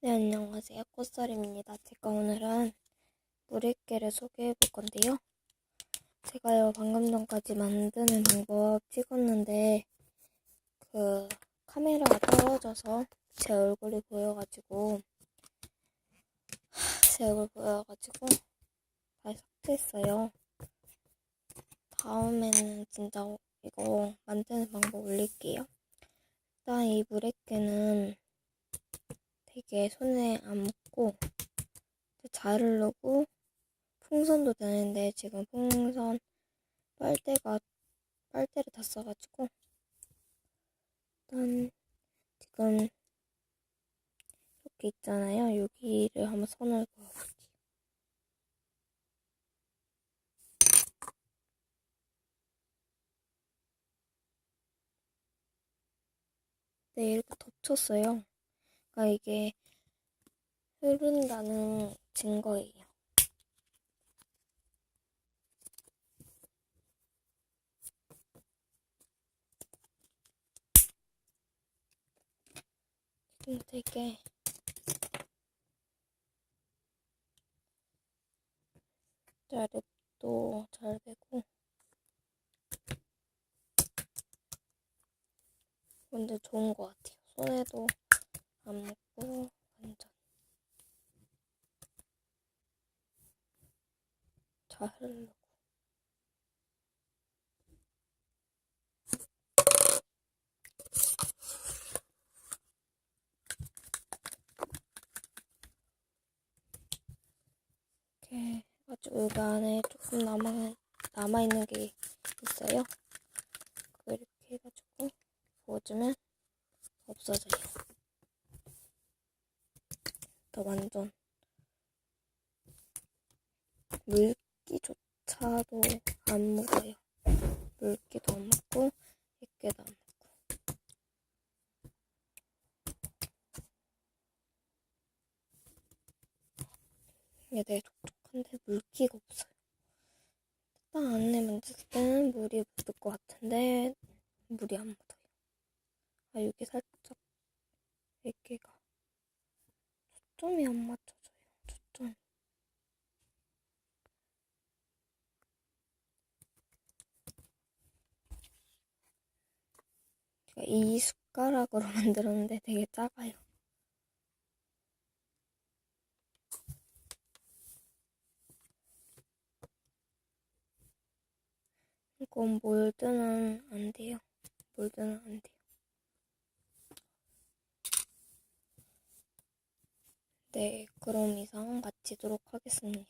네, 안녕하세요. 꽃살입니다. 제가 오늘은 물의깨를 소개해 볼 건데요. 제가요, 방금 전까지 만드는 방법 찍었는데, 그, 카메라가 떨어져서 제 얼굴이 보여가지고, 제 얼굴 보여가지고, 다시 삭제했어요. 다음에는 진짜 이거 만드는 방법 올릴게요. 일단 이 물의깨는 되게 손에 안 묻고 잘 흐르고 풍선도 되는데 지금 풍선 빨대가 빨대를 다 써가지고 일단 지금 이렇게 있잖아요. 여기를 한번 손을 그어볼게요. 네, 이렇게 덮쳤어요. 그러니까 이게 흐른다는 증거예요. 지금 되게 자립도 잘 되고 근데 좋은 것 같아요. 손에도 안 묻고 완전 잘 흐르고 이렇게 해가지고 여기 안에 조금 남아 남아 있는 게 있어요. 그거 이렇게 해가지고 부어주면 없어져요. 더 완전 물기조차도 안 묻어요. 물기도 안 묻고 액계도 안 묻고 이게 되게 촉촉한데 물기가 없어요. 딱 안에 만졌을 때는 물이 묻을 것 같은데 물이 안 묻어요. 아 여기 살짝 액계가 초점이 안 맞춰져요. 초점. 제가 이 숟가락으로 만들었는데 되게 작아요. 이건 몰드는 안 돼요. 몰드는 안 돼요. 네, 그럼 이상 마치도록 하겠습니다.